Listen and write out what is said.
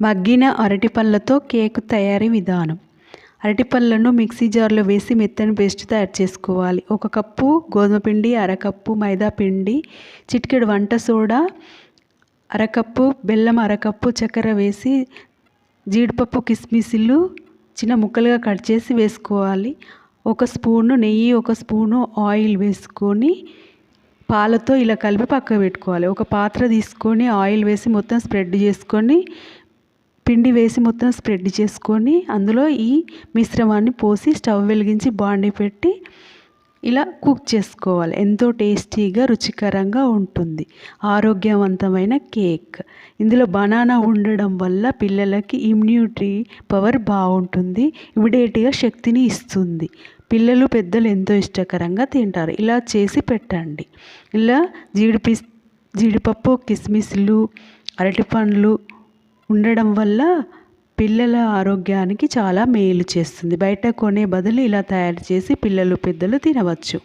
మగ్గిన అరటిపళ్ళతో కేక్ తయారీ విధానం. అరటిపళ్ళను మిక్సీ జార్లో వేసి మెత్తని పేస్ట్ తయారు చేసుకోవాలి. ఒక కప్పు గోధుమ పిండి అరకప్పు మైదా పిండి చిటికెడు వంట సోడా అరకప్పు బెల్లం అరకప్పు చక్కెర వేసి జీడిపప్పు కిస్మిస్లు చిన్న ముక్కలుగా కట్ చేసి వేసుకోవాలి. ఒక స్పూను నెయ్యి ఒక స్పూను ఆయిల్ వేసుకొని పాలతో ఇలా కలిపి పక్కకు పెట్టుకోవాలి. ఒక పాత్ర తీసుకొని ఆయిల్ వేసి మొత్తం స్ప్రెడ్ చేసుకొని పిండి వేసి మొత్తం స్ప్రెడ్ చేసుకొని అందులో ఈ మిశ్రమాన్ని పోసి స్టవ్ వెలిగించి బాండి పెట్టి ఇలా కుక్ చేసుకోవాలి. ఎంతో టేస్టీగా రుచికరంగా ఉంటుంది. ఆరోగ్యవంతమైన కేక్. ఇందులో బనానా ఉండడం వల్ల పిల్లలకి ఇమ్యూనిటీ పవర్ బాగుంటుంది. ఇమిడియట్గా శక్తిని ఇస్తుంది. పిల్లలు పెద్దలు ఎంతో ఇష్టకరంగా తింటారు. ఇలా చేసి పెట్టండి. ఇలా జీడిపి జీడిపప్పు కిస్మిస్లు అరటిపండ్లు ఉండడం వల్ల పిల్లల ఆరోగ్యానికి చాలా మేలు చేస్తుంది. బయట కొనే బదులు ఇలా తయారు చేసి పిల్లలు పెద్దలు తినవచ్చు.